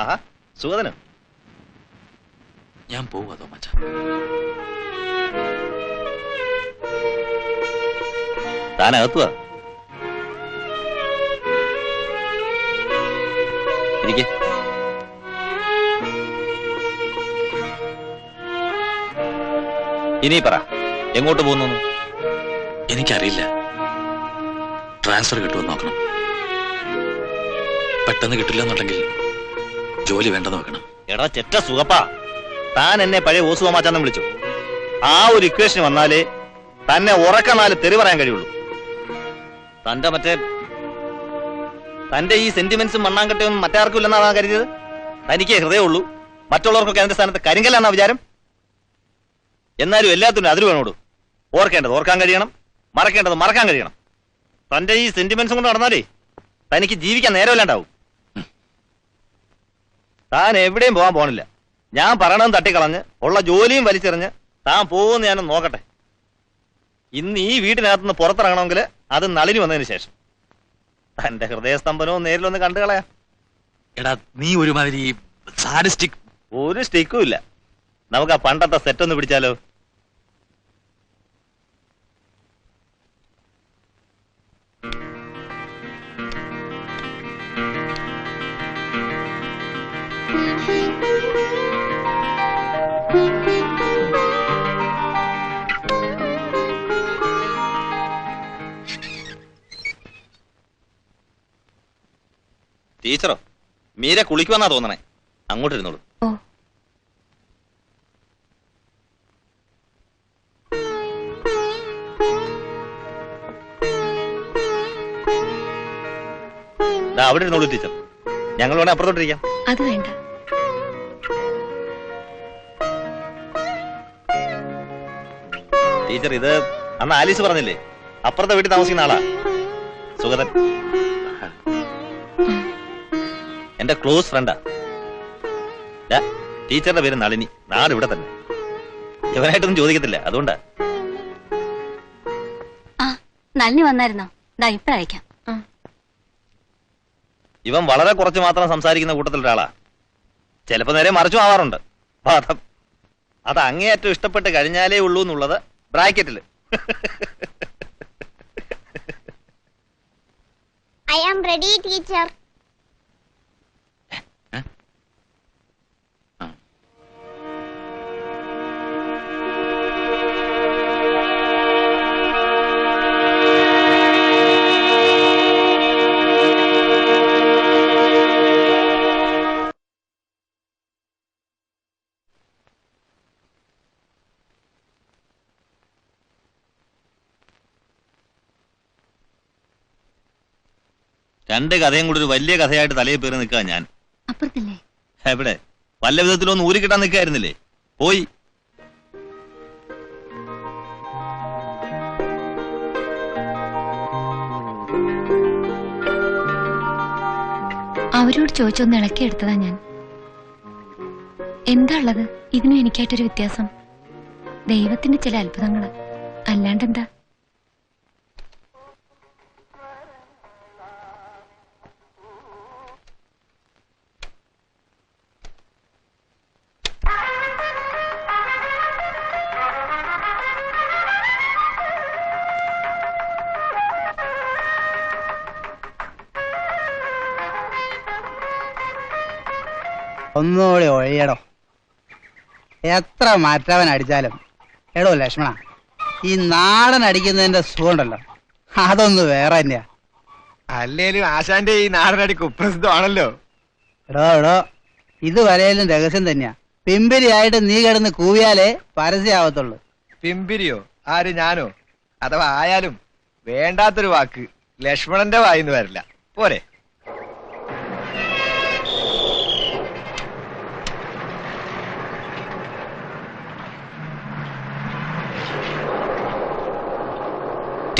ആഹാ സുഗതന്? ഞാൻ പോവാ തോമച്ച ഇരിക്കെ. ഇനി പറ എങ്ങോട്ട് പോകുന്നു? എനിക്കറിയില്ല. ട്രാൻസ്ഫർ കിട്ടുമെന്ന് നോക്കണം. പെട്ടെന്ന് കിട്ടില്ല എന്നുണ്ടെങ്കിൽ ജോലി വേണ്ടെന്ന് വെക്കണം. എടാ ചെറ്റ സുഖപ്പാ താൻ എന്നെ പഴയ ഓസുമാച്ചാന്ന് വിളിച്ചു. ആ ഒരു ഇക്വേഷൻ വന്നാലേ തന്നെ ഉറക്കണാൽ തെറി പറയാൻ കഴിയുള്ളൂ. തന്റെ മറ്റേ തന്റെ ഈ സെന്റിമെന്റ്സും മണ്ണാങ്കട്ടയൊന്നും മറ്റാർക്കും ഇല്ലെന്നാണ് കരുതിയത്? തനിക്കേ ഹൃദയമുള്ളൂ മറ്റുള്ളവർക്കൊക്കെ അതിന്റെ സ്ഥാനത്ത് കരിങ്കല്ലാന്ന വിചാരം? എന്നാലും എല്ലാത്തിനും അതിര് വേണോടൂ. ഓർക്കേണ്ടത് ഓർക്കാൻ കഴിയണം. മറക്കേണ്ടത് മറക്കാൻ കഴിയണം. തന്റെ ഈ സെന്റിമെന്റ്സും കൊണ്ട് നടന്നാലേ തനിക്ക് ജീവിക്കാൻ നേരമില്ലാണ്ടാവും. താൻ എവിടെയും പോകാൻ പോണില്ല. ഞാൻ പറയണതും തട്ടിക്കളഞ്ഞ് ഉള്ള ജോലിയും വലിച്ചെറിഞ്ഞ് താൻ പോകുന്ന ഞാൻ നോക്കട്ടെ. ഇന്ന് ഈ വീട്ടിനകത്തുനിന്ന് പുറത്തിറങ്ങണമെങ്കിൽ അത് നളിനി വന്നതിന് ശേഷം. തന്റെ ഹൃദയസ്തംഭനവും നേരിലൊന്ന് കണ്ടു കളയാം. എടാ നീ ഒരുമാതിരി ഒരു സ്റ്റിക്കും ഇല്ല. നമുക്ക് ആ പണ്ടത്തെ സെറ്റ് ഒന്ന് പിടിച്ചാലോ? ടീച്ചറോ? മീര കുളിക്കുവെന്നാ തോന്നണേ. അങ്ങോട്ട് ഇരുന്നോളൂ. ഓ. ദാ അവിടെ ഇരുന്നോളൂ ടീച്ചർ. ഞങ്ങൾ വേണേ അപ്പുറത്തോട്ടിരിക്കാം. അത് വേണ്ട. ടീച്ചർ ഇത് അന്ന് ആലീസ് പറഞ്ഞില്ലേ? അപ്പുറത്തെ വീട്ടിൽ താമസിക്കുന്ന ആളാ. സുഗതൻ. എന്റെ ക്ലോസ് ഫ്രണ്ടാ. ദാ, ടീച്ചറുടെ പേര് നളിനി. നാട് ഇവിടെ തന്നെ. ഇവനായിട്ടൊന്നും ചോദിക്കത്തില്ല അതുകൊണ്ടാ. ആ നളിനി വന്നായിരുന്നോ? ദാ അയക്കാം. ഇവൻ വളരെ കുറച്ച് മാത്രം സംസാരിക്കുന്ന കൂട്ടത്തിൽ ഒരാളാ ചിലപ്പോ നേരെ മറിച്ചും ആവാറുണ്ട്. പാഠം. അത് അങ്ങേയറ്റം ഇഷ്ടപ്പെട്ട് കഴിഞ്ഞാലേ ഉള്ളൂ എന്നുള്ളത് ബ്രാക്കറ്റിൽ. I am ready, teacher. രണ്ട് കഥയും കൂടി ഒരു വലിയ കഥയായിട്ട് തലയിൽ പേര് നിൽക്കാ ഞാൻ. അപ്പുറത്തില്ലേ? എവിടെ? വല്ല വിധത്തിലൊന്ന് ഊരി കിട്ടാൻ നിൽക്കായിരുന്നില്ലേ? പോയി. അവരോട് ചോദിച്ചൊന്ന് ഇളക്കിയെടുത്തതാ ഞാൻ. എന്താ ഉള്ളത്? ഇതിനും എനിക്കായിട്ടൊരു വ്യത്യാസം. ദൈവത്തിന്റെ ചില അത്ഭുതങ്ങൾ. അല്ലാണ്ടെന്താ ഒന്നുകൂടി ഒഴിയടോ. എത്ര മാറ്റവൻ അടിച്ചാലും. എടോ ലക്ഷ്മണ ഈ നാടൻ അടിക്കുന്നതിന്റെ സുഖമുണ്ടല്ലോ. അതൊന്ന് വേറെ തന്നെയാ. അല്ലേലും ആശാന്റെ ഈ നാടനടി കുപ്രസിദ്ധമാണല്ലോ. എടോ എടോ ഇത് വരയിലും രഹസ്യം തന്നെയാ. പിമ്പിരിയായിട്ട് നീ കിടന്ന് കൂവിയാലേ പരസ്യമാവത്തുള്ളൂ. പിമ്പിരിയോ? ആര് ഞാനോ? അഥവാ ആയാലും വേണ്ടാത്തൊരു വാക്ക് ലക്ഷ്മണന്റെ വായിന്ന് വരില്ല. പോരെ.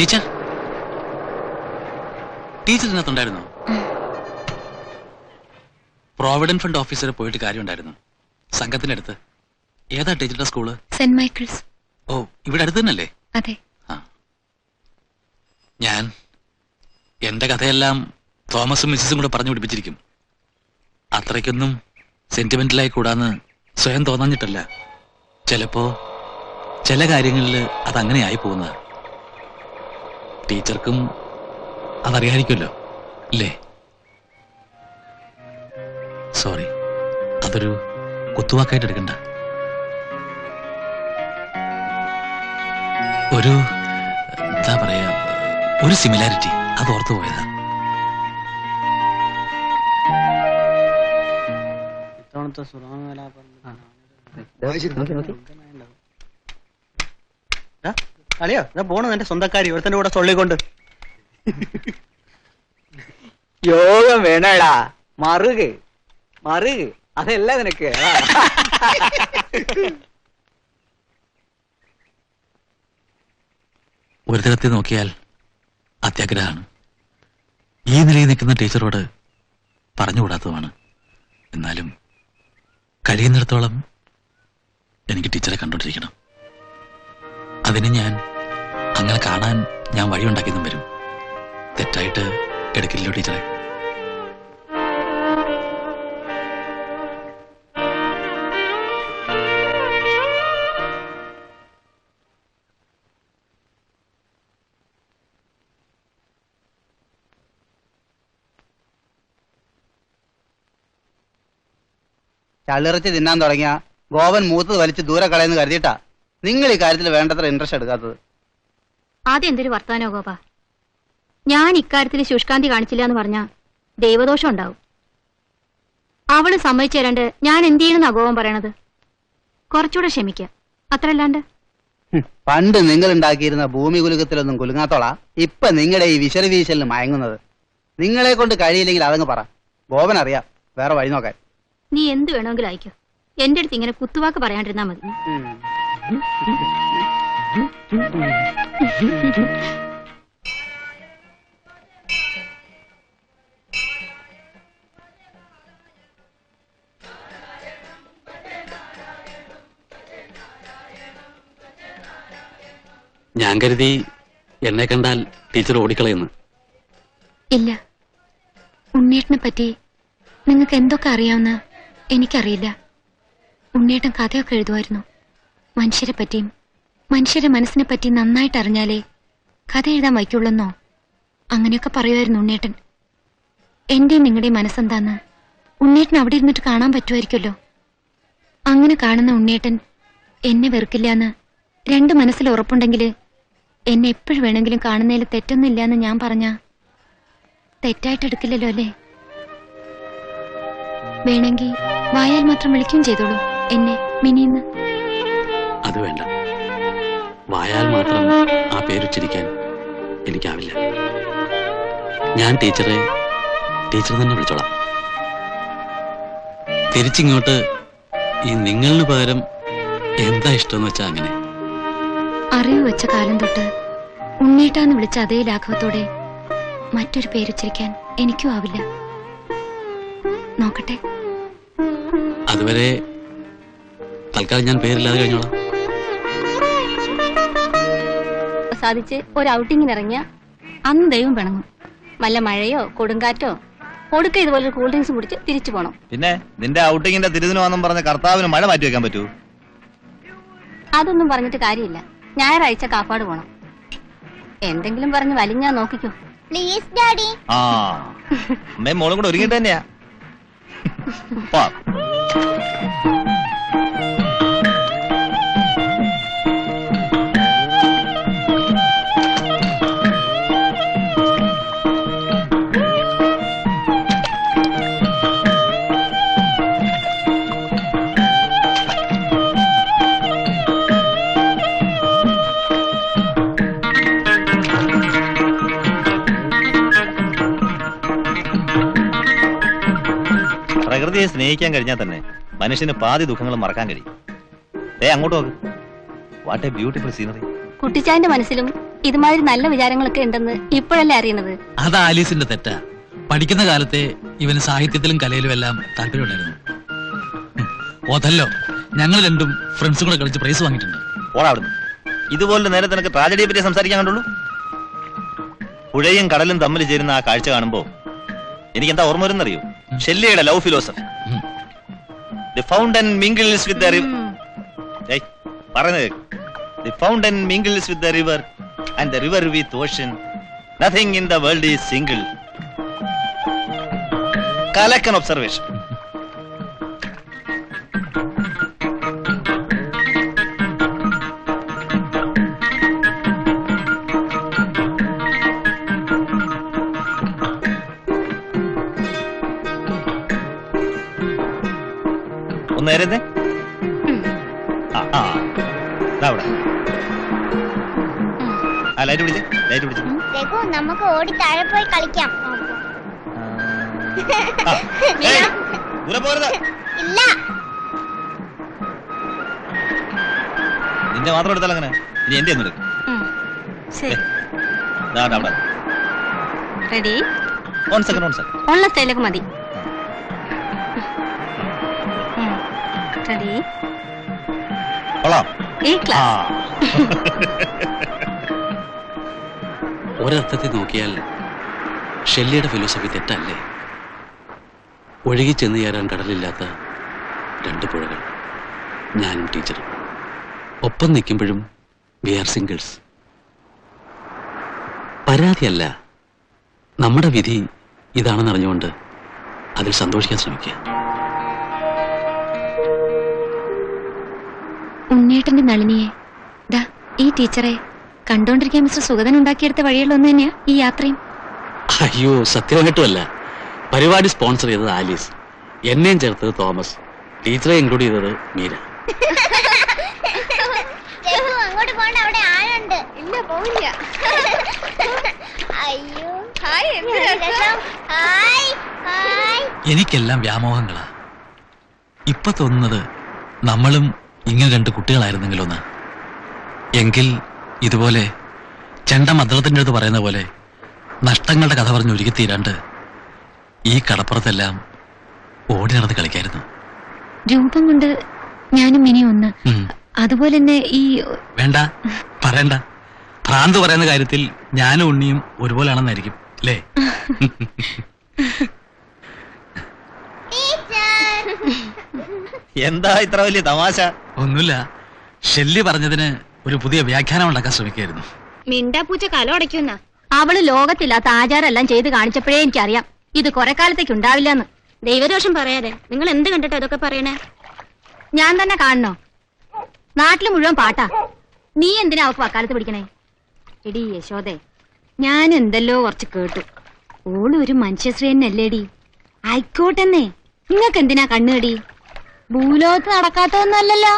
ടീച്ചർ? ടീച്ചർ ഇതിനകത്തുണ്ടായിരുന്നു. പ്രോവിഡന്റ് ഫണ്ട് ഓഫീസറെ പോയിട്ട് കാര്യമുണ്ടായിരുന്നു. സംഘത്തിന്റെ അടുത്ത് ഏതാ ടീച്ചറുടെ സ്കൂൾ? സെന്റ് മൈക്കിൾസ് ഓ ഇവിടെ അടുത്ത് തന്നെയല്ലേ? അതെ. ഞാൻ എന്റെ കഥയെല്ലാം തോമസും മിസ്സും കൂടെ പറഞ്ഞു പിടിപ്പിച്ചിരിക്കും. അത്രയ്ക്കൊന്നും സെന്റിമെന്റലായി കൂടാന്ന് സ്വയം തോന്നിട്ടല്ല ചിലപ്പോ ചില കാര്യങ്ങളിൽ അതങ്ങനെ ആയി പോകുന്ന ടീച്ചർക്കും അതറിയായിരിക്കുമല്ലോ ഇല്ലേ? സോറി അതൊരു കുത്തുവാക്കായിട്ട് എടുക്കണ്ട. ഒരു എന്താ പറയാ ഒരു സിമിലാരിറ്റി അത് ഓർത്തു പോയതാ. കളിയോ ഞാൻ പോണു എന്റെ സ്വന്തക്കാരി ഒരുത്തന്റെ കൂടെ തൊള്ളിക്കൊണ്ട് യോഗം വേണടാ. മറുക്. മറുക്. അതല്ല നിനക്ക്. ഒരു തരത്തിൽ നോക്കിയാൽ അത്യാഗ്രഹമാണ്. ഈ നിലയിൽ നിൽക്കുന്ന ടീച്ചറോട് പറഞ്ഞുകൂടാത്തതുമാണ് എന്നാലും കഴിയുന്നിടത്തോളം എനിക്ക് ടീച്ചറെ കണ്ടോണ്ടിരിക്കണം അതിന് ഞാൻ അങ്ങനെ കാണാൻ ഞാൻ വഴിയുണ്ടാക്കിയെന്നും വരും. തെറ്റായിട്ട് എടുക്കില്ലല്ലോ ടീച്ചറെ. ചള്ളിറച്ചി തിന്നാൻ തുടങ്ങിയ ഗോവൻ മൂത്തത് വലിച്ച് ദൂരെ കളയെന്ന് കരുതിയിട്ടാ. നിങ്ങൾ ഈ കാര്യത്തിൽ വേണ്ടത്ര ഇൻട്രസ്റ്റ് എടുക്കാത്തത്? അതെന്തൊരു വർത്താനോ ഗോപ? ഞാൻ ഇക്കാര്യത്തിൽ ശുഷ്കാന്തി കാണിച്ചില്ല എന്ന് പറഞ്ഞ ദൈവദോഷം ഉണ്ടാവും. അവൾ സമ്മതിച്ചു തരാണ്ട് ഞാൻ എന്ത് ചെയ്യണമെന്നാ അഗോപം പറയണത്? കുറച്ചുകൂടെ ക്ഷമിക്ക. അത്രല്ലാണ്ട് പണ്ട് നിങ്ങൾ ഉണ്ടാക്കിയിരുന്ന ഭൂമി കുലുക്കത്തിലൊന്നും കുലുങ്ങാത്തോളാ. ഇപ്പൊ നിങ്ങളുടെ ഈ വിശൽ വീശലിന് മയങ്ങുന്നത്. നിങ്ങളെ കൊണ്ട് കഴിയില്ലെങ്കിൽ അതങ്ങ് പറ. ഗോപൻ അറിയാം. വേറെ വഴി നോക്കാൻ. നീ എന്ത് വേണമെങ്കിലും അയക്കോ. എന്റെ അടുത്ത് ഇങ്ങനെ കുത്തുവാക്ക് പറയാണ്ടിരുന്നാ മതി. ഞാൻ കരുതി എന്നെ കണ്ടാൽ ടീച്ചർ ഓടിക്കളയുന്നു. ഇല്ല. ഉണ്ണേട്ടനെ പറ്റി നിങ്ങൾക്ക് എന്തൊക്കെ അറിയാവുന്ന എനിക്കറിയില്ല. ഉണ്ണേട്ടൻ കഥയൊക്കെ എഴുതുമായിരുന്നു. മനുഷ്യരെ പറ്റിയും മനുഷ്യരെ മനസ്സിനെ പറ്റി നന്നായിട്ട് അറിഞ്ഞാലേ കഥ എഴുതാൻ വയ്ക്കുള്ളെന്നോ അങ്ങനെയൊക്കെ പറയുമായിരുന്നു ഉണ്ണേട്ടൻ എന്റെയും നിങ്ങളുടെയും മനസ്സെന്താന്ന്? ഉണ്ണേട്ടൻ അവിടെ ഇരുന്നിട്ട് കാണാൻ പറ്റുമായിരിക്കുമല്ലോ. അങ്ങനെ കാണുന്ന ഉണ്ണേട്ടൻ എന്നെ വെറുക്കില്ല എന്ന് രണ്ട് മനസ്സിൽ ഉറപ്പുണ്ടെങ്കിൽ എന്നെ എപ്പോഴും വേണമെങ്കിലും കാണുന്നതിൽ തെറ്റൊന്നുമില്ല എന്ന് ഞാൻ പറഞ്ഞ? തെറ്റായിട്ട് എടുക്കില്ലല്ലോ അല്ലേ? വേണമെങ്കിൽ വായാൽ മാത്രം വിളിക്കുകയും ചെയ്തോളൂ എന്നെ മിനിന്ന് അത് വേണ്ട. വായാൽ മാത്രം ആ പേരുച്ചരിക്കാൻ എനിക്കാവില്ല. ഞാൻ ടീച്ചറെ ടീച്ചർ തന്നെ വിളിച്ചോളാം. തിരിച്ചിങ്ങോട്ട് ഈ നിങ്ങളിന് പകരം എന്താ ഇഷ്ടമെന്ന് വെച്ചാ അങ്ങനെ. അറിവ് വെച്ച കാലം തൊട്ട് ഉണ്ണീട്ടാന്ന് വിളിച്ച അതേ ലാഘവത്തോടെ മറ്റൊരു പേരുച്ചിരിക്കാൻ എനിക്കും ആവില്ല. നോക്കട്ടെ. അതുവരെ തൽക്കാലം ഞാൻ പേരില്ലാതെ കഴിഞ്ഞോളാം. സാധിച്ച് ഒരു ഔട്ടിങ്ങിന് ഇറങ്ങിയ അന്ന് ദൈവം പിണങ്ങും. വല്ല മഴയോ കൊടുങ്കാറ്റോ ഒടുക്ക ഇതുപോലെ കൂൾ ഡ്രിങ്ക്സ് കുടിച്ച് തിരിച്ചു പോണം. പിന്നെ നിന്റെ ഔട്ടിങ്ങിന്റെ തിരുദിനമാണെന്നും പറഞ്ഞ കർത്താവിന് മഴ മാറ്റി വെക്കാൻ പറ്റൂ? അതൊന്നും പറഞ്ഞിട്ട് കാര്യമില്ല. ഞായറാഴ്ച കാപ്പാട് പോണം. എന്തെങ്കിലും പറഞ്ഞ് വലിഞ്ഞാ നോക്കിക്കോ. പ്ലീസ് ഡാഡി ആ അമ്മയും മോളും കൂടെ ഒരുങ്ങിട്ട് തന്നെയാ. പ്രകൃതിയെ സ്നേഹിക്കാൻ കഴിഞ്ഞാൽ തന്നെ മനുഷ്യന് പാതി ദുഃഖങ്ങൾ മറക്കാൻ കഴിയും. ഏ അങ്ങോട്ട് നോക്ക്. വാട്ട് എ ബ്യൂട്ടിഫുൾ സീനറി കുട്ടിച്ചായന്റെ മനസ്സിലും ഇതുമാതിരി നല്ല വിചാരങ്ങളൊക്കെ ഉണ്ടെന്ന് ഇപ്പോഴല്ലേ അറിയുന്നത് അത് ആലീസിന്റെ തെറ്റാ. പഠിക്കുന്ന കാലത്തെ ഇവന് സാഹിത്യത്തിലും കലയിലും എല്ലാം താല്പര്യമുണ്ടായിരുന്നു. ഓതല്ലോ. ഞങ്ങൾ രണ്ടും ഫ്രണ്ട്സ് കൂടെ കളിച്ച് പ്രൈസ് വാങ്ങിയിട്ടുണ്ട്. ഓടാ അവിടുന്ന്. ഇതുപോലെ നേരെ നിനക്ക് ട്രാജഡിയെ പറ്റി സംസാരിക്കാൻ കണ്ടുള്ളൂ? പുഴയും കടലും തമ്മിൽ ചേരുന്ന ആ കാഴ്ച കാണുമ്പോ എനിക്ക് എന്താ ഓർമ്മ വരുന്നറിയോ? ഷെല്ലിയുടെ love philosophy. The fountain mingles with the പറയുന്നത് the fountain mingles with the river and the river with ocean nothing in the world is single കലക്കൻ observation ഒന്ന് ആ അവിടെ. ആ ലൈറ്റ് പിടിച്ച് ലൈറ്റ് പിടിച്ച്. രഘു നമുക്ക് ഓടി താഴെ പോയി കളിക്കാം. ദൂരെ പോരുത്. ഇല്ല. നിന്റെ മാത്രം എടുത്താൽ അങ്ങനെ ഇനി എന്റെ ഒന്നും എടുക്കും. അവിടെ. Ready on second on second on സ്റ്റൈലൊക്കെ മതി. റെഡി ഈ ക്ലാസ് ഒരർത്ഥത്തിൽ നോക്കിയാൽ ഷെല്ലിയുടെ ഫിലോസഫി തെറ്റല്ലേ? ഒഴുകി ചെന്ന് ചേരാൻ കടലില്ലാത്ത രണ്ട് പുഴകൾ ഞാനും ടീച്ചറും. ഒപ്പം നിൽക്കുമ്പോഴും വി ആർ സിംഗിൾസ്. പരാതിയല്ല നമ്മുടെ വിധി ഇതാണെന്നറിഞ്ഞുകൊണ്ട് അതിൽ സന്തോഷിക്കാൻ ശ്രമിക്കുക. ഉണ്ണേട്ടന്റെ നളിനിയെ. ദാ ഈ ടീച്ചറെ കണ്ടോണ്ടിരിക്കാൻ മിസ്റ്റർ സുഗതൻ ഉണ്ടാക്കിയെടുത്ത വഴികളിലൊന്നു തന്നെയാ ഈ യാത്രയും. അയ്യോ സത്യമായിട്ടുമല്ല പരിപാടി സ്പോൺസർ ചെയ്തത് ആലീസ്. എന്നെയും ചേർത്തത് തോമസ്. ടീച്ചറെ ഇൻക്ലൂഡ് ചെയ്തത് മീര. എനിക്കെല്ലാം വ്യാമോഹങ്ങളാ. ഇപ്പൊ തോന്നുന്നത് നമ്മളും ഇങ്ങനെ രണ്ട് കുട്ടികളായിരുന്നെങ്കിലൊന്ന്. എങ്കിൽ ഇതുപോലെ ചെണ്ട മദ്രത്തിന്റെ അടുത്ത് പറയുന്ന പോലെ നഷ്ടങ്ങളുടെ കഥ പറഞ്ഞ് ഒരുക്കി തീരാണ്ട് ഈ കടപ്പുറത്തെല്ലാം ഓടി നടന്ന് കളിക്കായിരുന്നു. രൂപം കൊണ്ട് ഞാനും ഇനി ഒന്ന്. അതുപോലെ തന്നെ ഈ വേണ്ട പറയണ്ട. ഭ്രാന്ത് പറയുന്ന കാര്യത്തിൽ ഞാനും ഉണ്ണിയും ഒരുപോലാണെന്നായിരിക്കും അല്ലേ ടീച്ചർ എന്താ ഇത്ര വലിയ തമാശ? ഒന്നുമില്ല. ഷെല്ലി പറഞ്ഞതിന് ഒരു പുതിയ വ്യാഖ്യാനം ഉണ്ടാക്കാൻ ശ്രമിക്കായിരുന്നു മിണ്ടാപ്പൂച്ച കല അടയ്ക്കുന്ന അവൾ ലോകത്തില്ലാത്ത ആചാരമെല്ലാം ചെയ്ത് കാണിച്ചപ്പോഴേ എനിക്കറിയാം. ഇത് കുറെ കാലത്തേക്ക് ഉണ്ടാവില്ലെന്ന്. ദൈവദോഷം പറയാതെ. നിങ്ങൾ എന്ത് കണ്ടിട്ട് അതൊക്കെ പറയണേ? ഞാൻ തന്നെ കാണണോ? നാട്ടിൽ മുഴുവൻ പാട്ടാ. നീ എന്തിനാ അവക്ക് വക്കാലത്ത് പിടിക്കണേ? എടി യശോദേ ഞാൻ എന്തല്ലോ കുറച്ച് കേട്ടു. ഓൾ ഒരു മനുഷ്യശ്രീ തന്നെയല്ലേടി. ആയിക്കോട്ടെന്നേ. നിങ്ങൾക്ക് എന്തിനാ കണ്ണുകടി ഭൂലോകത്ത് നടക്കാത്തതൊന്നല്ലല്ലോ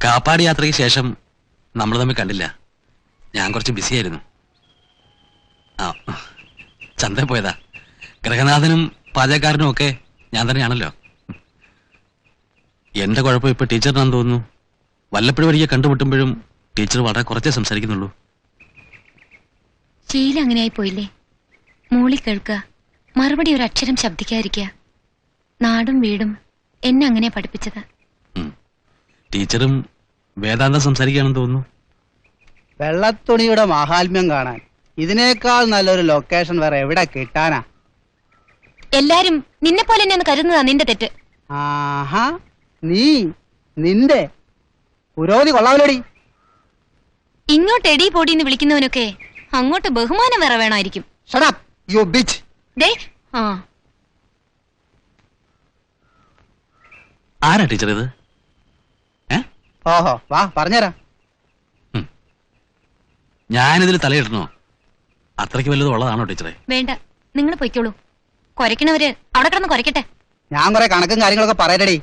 കാപ്പാട് യാത്രയ്ക്ക് ശേഷം നമ്മൾ തമ്മിൽ കണ്ടില്ല. ഞാൻ കുറച്ച് ബിസി ആയിരുന്നു. ആ ചന്ത പോയതാ. ഗ്രഹനാഥനും പാചകക്കാരനും ഒക്കെ ഞാൻ തന്നെയാണല്ലോ. എന്റെ കുഴപ്പം ഇപ്പൊ ടീച്ചറിനാന്ന് തോന്നുന്നു? വല്ലപ്പോഴും ഒരിക്കൽ കണ്ടുമുട്ടുമ്പോഴും ടീച്ചർ വളരെ കുറച്ചേ സംസാരിക്കുന്നുള്ളൂ. ശീലം അങ്ങനെയായി പോയില്ലേ? മൂളി കേൾക്കുക മറുപടി ഒരു അക്ഷരം ശബ്ദിക്കാതിരിക്കുക നാടും വീടും എന്നെ അങ്ങനെ പഠിപ്പിച്ചത്. ടീച്ചറും വേദാന്തം സംസാരിക്കുകയാണെന്ന് തോന്നുന്നു. വെള്ളത്തുണിയുടെ മഹാത്മ്യം കാണാൻ. ഇതിനേക്കാൾ നല്ലൊരു ലൊക്കേഷൻ വേറെ എവിടെ കിട്ടാനാ? എല്ലാരും നിന്നെ പോലെ തന്നെ കരുതുന്നതാ നിന്റെ തെറ്റ്. ആഹാ നീ നിന്റെ പുരോഗതി കൊള്ളാമല്ലോടി. ഇങ്ങോട്ട് എടി പൊടി എന്ന് വിളിക്കുന്നവനൊക്കെ അങ്ങോട്ട് ബഹുമാനം വേറെ വേണമായിരിക്കും ഷടപ്പ് യു ബിച്ച് ദേ ആ. ആരാ ടീച്ചർ ഇത്? ഏ? ഓഹോ വാ പറഞ്ഞുതരാം ഞാനിതിൽ തലയിടണോ? അത്രയ്ക്ക് വല്ലതും ഉള്ളതാണോ ടീച്ചറെ? വേണ്ട നിങ്ങൾ പൊയ്ക്കോളൂ. കുരയ്ക്കണവര് അവിടെ കിടന്ന് കുരയ്ക്കട്ടെ. ഞാൻ കുറെ കണക്കും കാര്യങ്ങളൊക്കെ പറയട്ടെടി.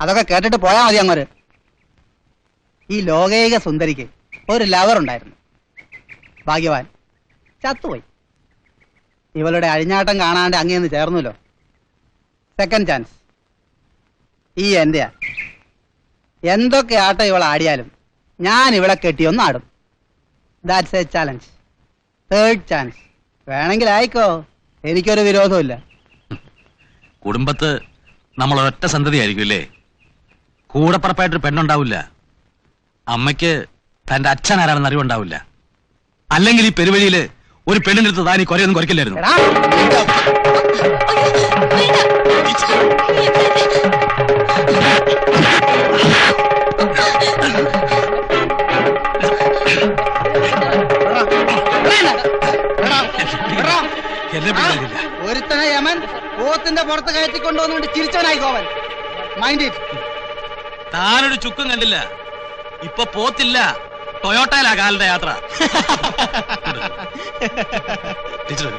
അതൊക്കെ കേട്ടിട്ട് പോയാ മതി അങ്ങോര് ഈ ലോകൈക സുന്ദരിക്ക് ഒരു ലവർ ഉണ്ടായിരുന്നു. ഭാഗ്യവാൻ. ചത്തുപോയി. ഇവളുടെ അഴിഞ്ഞാട്ടം കാണാണ്ട് അങ്ങേന്ന് ചേർന്നല്ലോ. സെക്കൻഡ് ചാൻസ് ഈ എന്റെയാ. എന്തൊക്കെ ആട്ടം ഇവൾ ആടിയാലും ഞാൻ ഇവളെ കെട്ടിയൊന്നും ആടും. That's a challenge third chance വേണമെങ്കിൽ ആയിക്കോ. എനിക്കൊരു വിരോധമില്ല കുടുംബത്ത് നമ്മൾ ഒറ്റ സന്തതിയായിരിക്കും അല്ലേ? കൂടപ്പറപ്പായിട്ടൊരു പെണ്ണുണ്ടാവില്ല. അമ്മയ്ക്ക് തന്റെ അച്ഛൻ ആരാണെന്ന് അറിവുണ്ടാവില്ല. അല്ലെങ്കിൽ ഈ പെരുവഴിയിൽ ഒരു പെണ്ണിന്റെ അടുത്ത് താൻ ഈ കൊരയൊന്നും കുറയ്ക്കില്ലായിരുന്നു എന്നെ പിടിക്കാനില്ല. ഒരുത്തനെ യമൻ പോത്തിന്റെ പുറത്ത് കയറ്റി കൊണ്ടുവന്നുകൊണ്ട് ചിരിച്ചവനായി ഗോവൻ മൈൻഡ് താനൊരു ചുക്കും കണ്ടില്ല. ഇപ്പൊ പോത്തില്ല ടൊയോട്ടയിലാ കാലിന്റെ യാത്ര ടീച്ചർ.